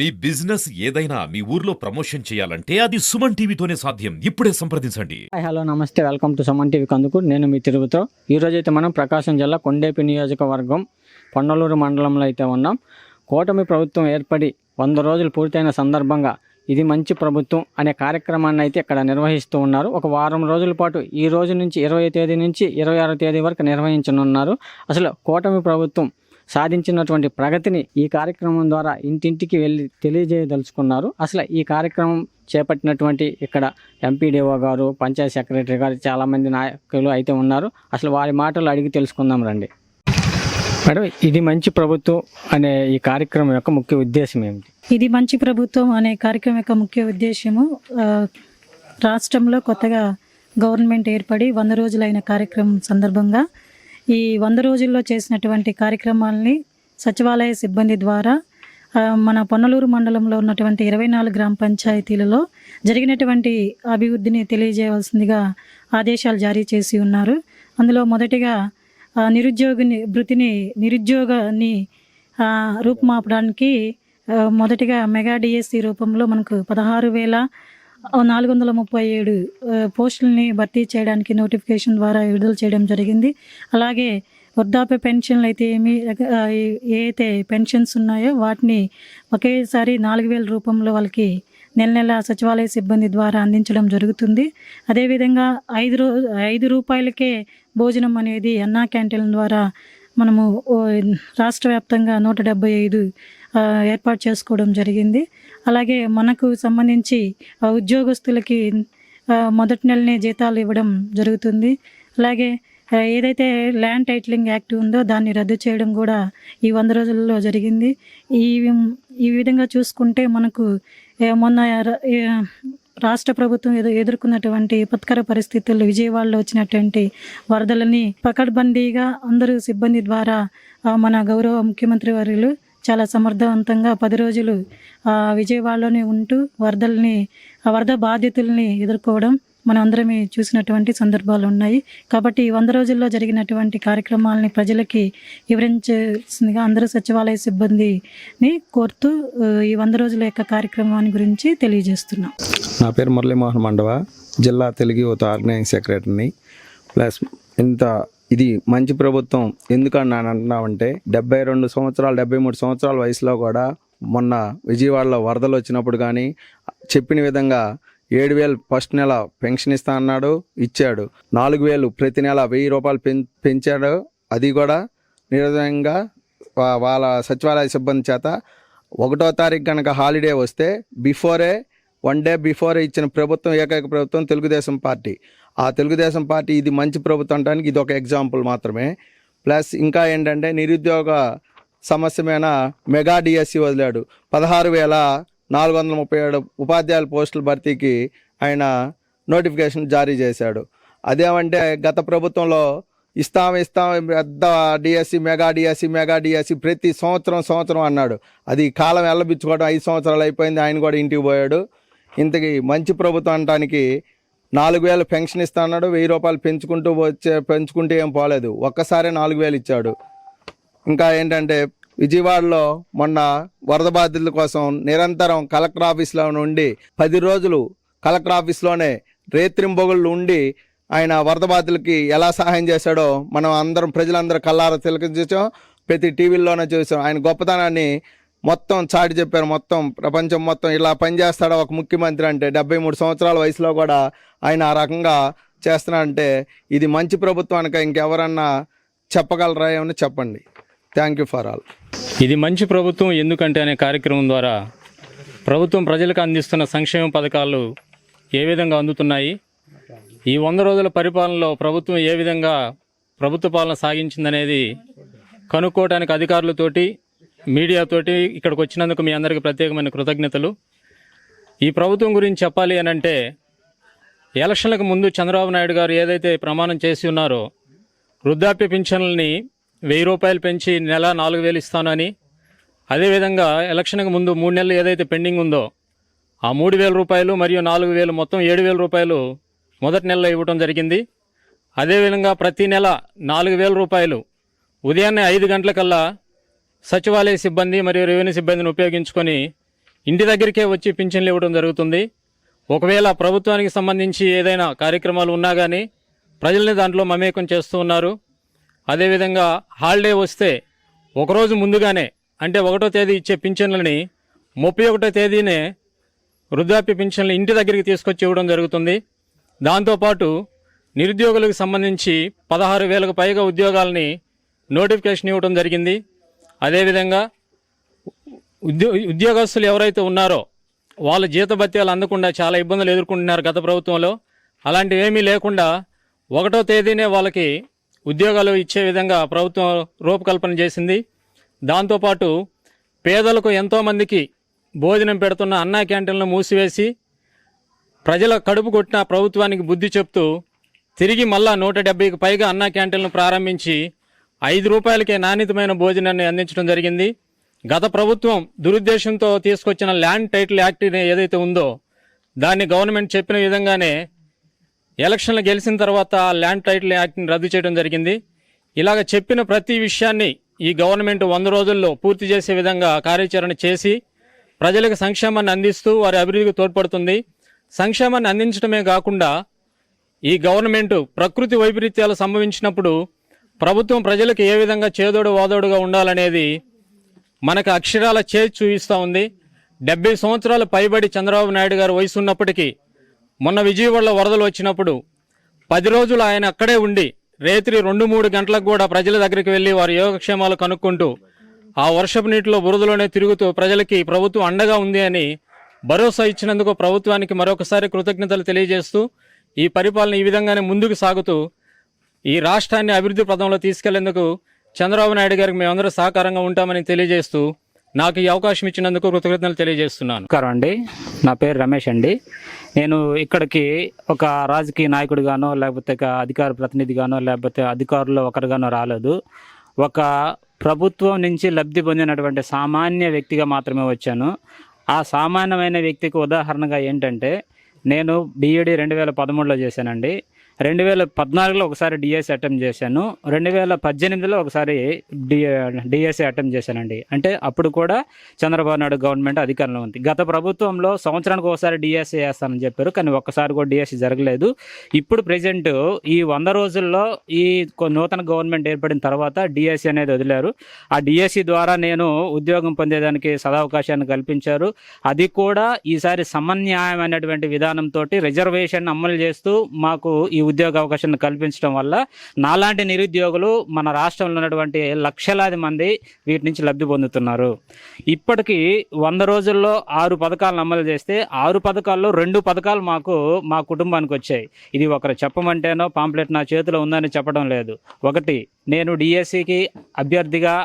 మీ business ఏదైనా మీ ఊర్లో promotion చేయాలంటే అది సుమన్ టీవీతోనే సాధ్యం. ఇప్పుడే సంప్రదించండి. Hello namaste. Welcome to Suman TV కందుకు నేను మీ తిరుగుతో ఈరోజు అయితే మనం ప్రకాశం జిల్లా కొండేపి నియోజకవర్గం పొన్నలూరు మండలంలో అయితే ఉన్నాం. కూటమి ప్రభుత్వం ఏర్పడి వంద రోజులు పూర్తయిన సందర్భంగా ఇది మంచి ప్రభుత్వం అనే కార్యక్రమాన్ని అయితే ఇక్కడ నిర్వహిస్తూ ఉన్నారు. ఒక వారం రోజుల పాటు ఈ రోజు నుంచి ఇరవై తేదీ నుంచి ఇరవై ఆరో తేదీ వరకు నిర్వహించనున్నారు. అసలు కూటమి ప్రభుత్వం సాధించినటువంటి ప్రగతిని ఈ కార్యక్రమం ద్వారా ఇంటింటికి వెళ్ళి తెలియజేయదలుచుకున్నారు. అసలు ఈ కార్యక్రమం చేపట్టినటువంటి ఇక్కడ ఎంపీడీఓ గారు పంచాయత్ సెక్రటరీ గారు చాలామంది నాయకులు అయితే ఉన్నారు. అసలు వారి మాటలు అడిగి తెలుసుకుందాం రండి. మేడం ఇది మంచి ప్రభుత్వం అనే ఈ కార్యక్రమం యొక్క ముఖ్య ఉద్దేశం ఏమిటి? ఇది మంచి ప్రభుత్వం అనే కార్యక్రమం యొక్క ముఖ్య ఉద్దేశము రాష్ట్రంలో కొత్తగా గవర్నమెంట్ ఏర్పడి వంద రోజులైన కార్యక్రమం సందర్భంగా ఈ వంద రోజుల్లో చేసినటువంటి కార్యక్రమాల్ని సచివాలయ సిబ్బంది ద్వారా మన పొన్నలూరు మండలంలో ఉన్నటువంటి ఇరవై నాలుగు గ్రామ పంచాయతీలలో జరిగినటువంటి అభివృద్ధిని తెలియజేయవలసిందిగా ఆదేశాలు జారీ చేసి ఉన్నారు. అందులో మొదటిగా నిరుద్యోగిని వృత్తిని నిరుద్యోగాన్ని రూపుమాపడానికి మొదటిగా మెగా డిఎస్సి రూపంలో మనకు పదహారు వేల నాలుగు వందల ముప్పై ఏడు పోస్టులని పోస్టుల్ని భర్తీ చేయడానికి నోటిఫికేషన్ ద్వారా విడుదల చేయడం జరిగింది. అలాగే వృద్ధాప్య పెన్షన్లు అయితే ఏమి ఆ, ఏ పెన్షన్స్ ఉన్నాయో వాటిని ఒకేసారి నాలుగు వేల రూపంలో వాళ్ళకి నెల నెల సచివాలయ సిబ్బంది ద్వారా అందించడం జరుగుతుంది. అదేవిధంగా ఐదు రూ ఐదు రూపాయలకే భోజనం అనేది అన్నా క్యాంటీన్ ద్వారా మనము రాష్ట్ర వ్యాప్తంగా నూట డెబ్బై ఐదు ఏర్పాటు చేసుకోవడం జరిగింది. అలాగే మనకు సంబంధించి ఉద్యోగస్తులకి మొదటి నెలనే జీతాలు ఇవ్వడం జరుగుతుంది. అలాగే ఏదైతే ల్యాండ్ టైటిలింగ్ యాక్ట్ ఉందో దాన్ని రద్దు చేయడం కూడా ఈ వంద రోజుల్లో జరిగింది. ఈ ఈ విధంగా చూసుకుంటే మనకు మొన్న రాష్ట్ర ప్రభుత్వం ఎదు ఎదుర్కొన్నటువంటి విపత్కర పరిస్థితుల్లో విజయవాడలో వచ్చినటువంటి వరదలని పకడ్బందీగా అందరూ సిబ్బంది ద్వారా మన గౌరవ ముఖ్యమంత్రి వర్యులు చాలా సమర్థవంతంగా పది రోజులు ఆ, విజయవాడలోనే ఉంటూ వరదల్ని ఆ వరద బాధితుల్ని ఎదుర్కోవడం మనం అందరమే చూసినటువంటి సందర్భాలు ఉన్నాయి. కాబట్టి వంద రోజుల్లో జరిగినటువంటి కార్యక్రమాలని ప్రజలకి వివరించాల్సిందిగా అందరూ సచివాలయ సిబ్బందిని కోరుతూ ఈ వంద రోజుల యొక్క కార్యక్రమాన్ని గురించి తెలియజేస్తున్నాం. నా పేరు మురళీమోహన్ మండవ జిల్లా తెలుగు యువత ఆర్గనైజింగ్ సెక్రటరీని. ప్లస్ ఇంత ఇది మంచి ప్రభుత్వం. ఎందుకని నేను అంటున్నామంటే డెబ్బై రెండు సంవత్సరాలు డెబ్బై మూడు సంవత్సరాల వయసులో కూడా మొన్న విజయవాడలో వరదలు వచ్చినప్పుడు కానీ చెప్పిన విధంగా ఏడు వేలు ఫస్ట్ నెల పెన్షన్ ఇస్తా అన్నాడు ఇచ్చాడు. నాలుగు వేలు ప్రతి నెల వెయ్యి రూపాయలు పెం పెంచాడు. అది కూడా నిరదంగా వాళ్ళ సచివాలయ సిబ్బంది చేత ఒకటో తారీఖు కనుక హాలిడే వస్తే బిఫోరే వన్ డే బిఫోర్ ఇచ్చిన ప్రభుత్వం ఏకైక ప్రభుత్వం తెలుగుదేశం పార్టీ. ఆ తెలుగుదేశం పార్టీ ఇది మంచి ప్రభుత్వం అనడానికి ఇది ఒక ఎగ్జాంపుల్ మాత్రమే. ప్లస్ ఇంకా ఏంటంటే నిరుద్యోగ సమస్య మీద మెగా డిఎస్సి వదిలాడు. పదహారు వేల నాలుగు వందల ముప్పై ఏడు ఉపాధ్యాయుల పోస్టుల భర్తీకి ఆయన నోటిఫికేషన్ జారీ చేశాడు. అదేమంటే గత ప్రభుత్వంలో ఇస్తాం ఇస్తాం పెద్ద DSC mega DSC mega DSC ప్రతి సంవత్సరం సంవత్సరం అన్నాడు. అది కాలం వెళ్ళబిచ్చుకోవడం ఐదు సంవత్సరాలు అయిపోయింది ఆయన కూడా ఇంటికి పోయాడు. ఇంతకీ మంచి ప్రభుత్వం అంటానికి నాలుగు వేలు పెన్షన్ ఇస్తా అన్నాడు వెయ్యి రూపాయలు పెంచుకుంటూ వచ్చే పెంచుకుంటే ఏం పోలేదు. ఒక్కసారే నాలుగు వేలు ఇచ్చాడు. ఇంకా ఏంటంటే విజయవాడలో మొన్న వరద బాధితుల కోసం నిరంతరం కలెక్టర్ ఆఫీస్లో నుండి పది రోజులు కలెక్టర్ ఆఫీస్లోనే రేత్రింబొగుళ్ళు ఉండి ఆయన వరద బాధితులకి ఎలా సహాయం చేశాడో మనం అందరం ప్రజలందరూ కల్లారా తిలకించాం ప్రతి టీవీల్లోనే చూసాం. ఆయన గొప్పతనాన్ని మొత్తం చాటి చెప్పారు మొత్తం ప్రపంచం మొత్తం ఇలా పనిచేస్తాడా ఒక ముఖ్యమంత్రి అంటే డెబ్బై మూడు సంవత్సరాల వయసులో కూడా ఆయన ఆ రకంగా చేస్తున్నాడంటే ఇది మంచి ప్రభుత్వానికి ఇంకెవరన్నా చెప్పగలరా ఏమని చెప్పండి. థ్యాంక్ యూ ఫర్ ఆల్ ఇది మంచి ప్రభుత్వం ఎందుకంటే అనే కార్యక్రమం ద్వారా ప్రభుత్వం ప్రజలకు అందిస్తున్న సంక్షేమ పథకాలు ఏ విధంగా అందుతున్నాయి? ఈ వంద రోజుల పరిపాలనలో ప్రభుత్వం ఏ విధంగా ప్రభుత్వ పాలన సాగించిందనేది కనుక్కోవడానికి అధికారులతోటి మీడియాతోటి ఇక్కడికి వచ్చినందుకు మీ అందరికీ ప్రత్యేకమైన కృతజ్ఞతలు. ఈ ప్రభుత్వం గురించి చెప్పాలి అని అంటే ఎలక్షన్లకు ముందు చంద్రబాబు నాయుడు గారు ఏదైతే ప్రమాణం చేసి ఉన్నారో వృద్ధాప్య పింఛన్లని వెయ్యి రూపాయలు పెంచి నెల నాలుగు వేలు ఇస్తానని అదేవిధంగా ఎలక్షన్కి ముందు మూడు నెలలు ఏదైతే పెండింగ్ ఉందో ఆ మూడు వేల రూపాయలు మరియు నాలుగు వేలు మొత్తం ఏడు వేల రూపాయలు మొదటి నెలలో ఇవ్వడం జరిగింది. అదేవిధంగా ప్రతి నెల నాలుగు వేల రూపాయలు ఉదయాన్నే ఐదు గంటలకల్లా సచివాలయ సిబ్బంది మరియు రెవెన్యూ సిబ్బందిని ఉపయోగించుకొని ఇంటి దగ్గరికే వచ్చి పింఛన్లు ఇవ్వడం జరుగుతుంది. ఒకవేళ ప్రభుత్వానికి సంబంధించి ఏదైనా కార్యక్రమాలు ఉన్నా కానీ ప్రజల్ని దాంట్లో మమేకం చేస్తూ ఉన్నారు. అదేవిధంగా హాలిడే వస్తే ఒకరోజు ముందుగానే అంటే ఒకటో తేదీ ఇచ్చే పింఛన్లని ముప్పై ఒకటో తేదీనే వృద్ధాప్య పింఛన్లు ఇంటి దగ్గరికి తీసుకొచ్చి ఇవ్వడం జరుగుతుంది. దాంతోపాటు నిరుద్యోగులకు సంబంధించి పదహారు వేలకు పైగా ఉద్యోగాలని నోటిఫికేషన్ ఇవ్వడం జరిగింది. అదేవిధంగా ఉద్యో ఉద్యోగస్తులు ఎవరైతే ఉన్నారో వాళ్ళ జీతభత్యాలు అందకుండా చాలా ఇబ్బందులు ఎదుర్కొంటున్నారు గత ప్రభుత్వంలో. అలాంటివి ఏమీ లేకుండా ఒకటో తేదీనే వాళ్ళకి ఉద్యోగాలు ఇచ్చే విధంగా ప్రభుత్వం రూపకల్పన చేసింది. దాంతోపాటు పేదలకు ఎంతోమందికి భోజనం పెడుతున్న అన్నా క్యాంటీన్లను మూసివేసి ప్రజల కడుపు కొట్టిన ప్రభుత్వానికి బుద్ధి చెప్తూ తిరిగి మళ్ళా నూట డెబ్బైకి పైగా అన్నా క్యాంటీన్లను ప్రారంభించి ఐదు రూపాయలకే నాణ్యతమైన భోజనాన్ని అందించడం జరిగింది. గత ప్రభుత్వం దురుద్దేశంతో తీసుకొచ్చిన ల్యాండ్ టైటిల్ యాక్ట్ ఏదైతే ఉందో దాన్ని గవర్నమెంట్ చెప్పిన విధంగానే ఎలక్షన్లు గెలిచిన తర్వాత ఆ ల్యాండ్ టైటిల్ యాక్ట్ని రద్దు చేయడం జరిగింది. ఇలాగ చెప్పిన ప్రతి విషయాన్ని ఈ గవర్నమెంట్ వంద రోజుల్లో పూర్తి చేసే విధంగా కార్యాచరణ చేసి ప్రజలకు సంక్షేమాన్ని అందిస్తూ వారి అభివృద్ధికి తోడ్పడుతుంది. సంక్షేమాన్ని అందించడమే కాకుండా ఈ గవర్నమెంట్ ప్రకృతి వైపరీత్యాలు సంభవించినప్పుడు ప్రభుత్వం ప్రజలకు ఏ విధంగా చేదోడు వాదోడుగా ఉండాలనేది మనకు అక్షరాల చేతి చూపిస్తూ ఉంది. డెబ్బై సంవత్సరాలు పైబడి చంద్రబాబు నాయుడు గారు వయసు ఉన్నప్పటికీ మొన్న విజయవాడలో వరదలు వచ్చినప్పుడు పది రోజులు ఆయన అక్కడే ఉండి రేత్రి రెండు మూడు గంటలకు కూడా ప్రజల దగ్గరికి వెళ్ళి వారి యోగక్షేమాలు కనుక్కుంటూ ఆ వర్షపు నీటిలో బురదలోనే తిరుగుతూ ప్రజలకి ప్రభుత్వం అండగా ఉంది అని భరోసా ఇచ్చినందుకు ప్రభుత్వానికి మరొకసారి కృతజ్ఞతలు తెలియజేస్తూ ఈ పరిపాలన ఈ విధంగానే ముందుకు సాగుతూ ఈ రాష్ట్రాన్ని అభివృద్ధి పదంలో తీసుకెళ్ళేందుకు చంద్రబాబు నాయుడు గారికి మేమందరూ సహకారంగా ఉంటామని తెలియజేస్తూ నాకు ఈ అవకాశం ఇచ్చినందుకు కృతజ్ఞతలు తెలియజేస్తున్నాను. నమస్కారం అండి. నా పేరు రమేష్ అండి. నేను ఇక్కడికి ఒక రాజకీయ నాయకుడిగానో లేకపోతే ఒక అధికార ప్రతినిధిగానో లేకపోతే అధికారుల్లో ఒకరిగానో రాలేదు. ఒక ప్రభుత్వం నుంచి లబ్ధి పొందినటువంటి సామాన్య వ్యక్తిగా మాత్రమే వచ్చాను. ఆ సామాన్యమైన వ్యక్తికి ఉదాహరణగా ఏంటంటే నేను బీఈడి రెండు వేల పదమూడులో చేశానండి. రెండు వేల పద్నాలుగులో ఒకసారి డిఎస్సి అటెంప్ట్ చేశాను. రెండు వేల పద్దెనిమిదిలో ఒకసారి డి డిఎస్సి అటెంప్ట్ చేశానండి. అంటే అప్పుడు కూడా చంద్రబాబు నాయుడు గవర్నమెంట్ అధికారంలో ఉంది. గత ప్రభుత్వంలో సంవత్సరానికి ఒకసారి డిఎస్సి వేస్తానని చెప్పారు. కానీ ఒక్కసారి కూడా డిఎస్సి జరగలేదు. ఇప్పుడు ప్రజెంట్ ఈ వంద రోజుల్లో ఈ నూతన గవర్నమెంట్ ఏర్పడిన తర్వాత డిఎస్సి అనేది వదిలారు. ఆ డిఎస్సి ద్వారా నేను ఉద్యోగం పొందేదానికి సదావకాశాన్ని కల్పించారు. అది కూడా ఈసారి సమన్యాయం అనేటువంటి విధానంతో రిజర్వేషన్ అమలు చేస్తూ మాకు ఈ ఉద్యోగ అవకాశాన్ని కల్పించడం వల్ల నాలాంటి నిరుద్యోగులు మన రాష్ట్రంలో ఉన్నటువంటి లక్షలాది మంది వీటి నుంచి లబ్ధి పొందుతున్నారు. ఇప్పటికీ వంద రోజుల్లో ఆరు పథకాలను అమలు చేస్తే ఆరు పథకాల్లో రెండు పథకాలు మాకు మా కుటుంబానికి వచ్చాయి. ఇది ఒకరు చెప్పమంటేనో పాంప్లెట్ నా చేతిలో ఉందని చెప్పడం లేదు. ఒకటి నేను డిఎస్సికి అభ్యర్థిగా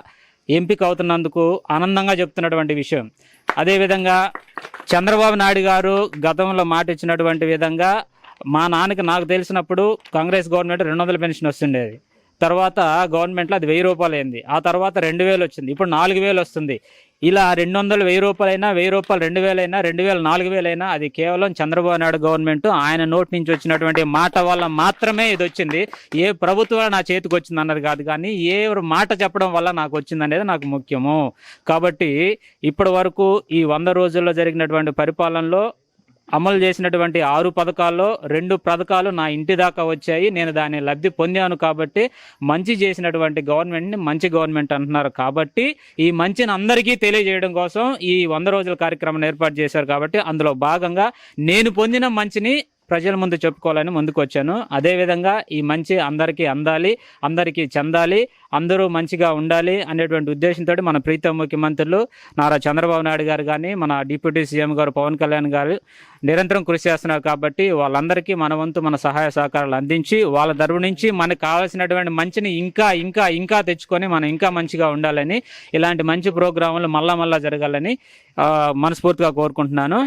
ఎంపిక అవుతున్నందుకు ఆనందంగా చెప్తున్నటువంటి విషయం. అదేవిధంగా చంద్రబాబు నాయుడు గారు గతంలో మాట ఇచ్చినటువంటి విధంగా మా నాన్నకి నాకు తెలిసినప్పుడు కాంగ్రెస్ గవర్నమెంట్ రెండు వందల పెన్షన్ వస్తుండేది. తర్వాత గవర్నమెంట్లో అది వెయ్యి రూపాయలు అయింది ఆ తర్వాత రెండు వేలు వచ్చింది. ఇప్పుడు నాలుగు వేలు వస్తుంది. ఇలా రెండు వందలు వెయ్యి రూపాయలైనా వెయ్యి రూపాయలు రెండు వేలైనా రెండు వేల నాలుగు వేలైనా అది కేవలం చంద్రబాబు నాయుడు గవర్నమెంట్ ఆయన నోటి నుంచి వచ్చినటువంటి మాట వల్ల మాత్రమే ఇది వచ్చింది. ఏ ప్రభుత్వం నా చేతికి వచ్చింది అన్నది కాదు. కానీ ఏ మాట చెప్పడం వల్ల నాకు వచ్చింది అనేది నాకు ముఖ్యము. కాబట్టి ఇప్పటి వరకు ఈ వంద రోజుల్లో జరిగినటువంటి పరిపాలనలో అమలు చేసినటువంటి ఆరు పథకాల్లో రెండు పథకాలు నా ఇంటి దాకా వచ్చాయి. నేను దాని లబ్ధి పొందాను కాబట్టి మంచి చేసినటువంటి గవర్నమెంట్ని మంచి గవర్నమెంట్ అంటున్నారు. కాబట్టి ఈ మంచిని అందరికీ తెలియజేయడం కోసం ఈ వంద రోజుల కార్యక్రమం ఏర్పాటు చేశారు కాబట్టి అందులో భాగంగా నేను పొందిన మంచిని ప్రజల ముందు చెప్పుకోవాలని ముందుకు వచ్చాను. అదేవిధంగా ఈ మంచి అందరికీ అందాలి అందరికీ చెందాలి అందరూ మంచిగా ఉండాలి అనేటువంటి ఉద్దేశంతో మన ప్రీతం ముఖ్యమంత్రులు నారా చంద్రబాబు నాయుడు గారు కానీ మన డిప్యూటీ సీఎం గారు పవన్ కళ్యాణ్ గారు నిరంతరం కృషి చేస్తున్నారు కాబట్టి వాళ్ళందరికీ మన వంతు మన సహాయ సహకారాలు అందించి వాళ్ళ తరపు నుంచి మనకు కావాల్సినటువంటి మంచిని ఇంకా ఇంకా ఇంకా తెచ్చుకొని మనం ఇంకా మంచిగా ఉండాలని ఇలాంటి మంచి ప్రోగ్రాములు మళ్ళా మళ్ళా జరగాలని మనస్ఫూర్తిగా కోరుకుంటున్నాను.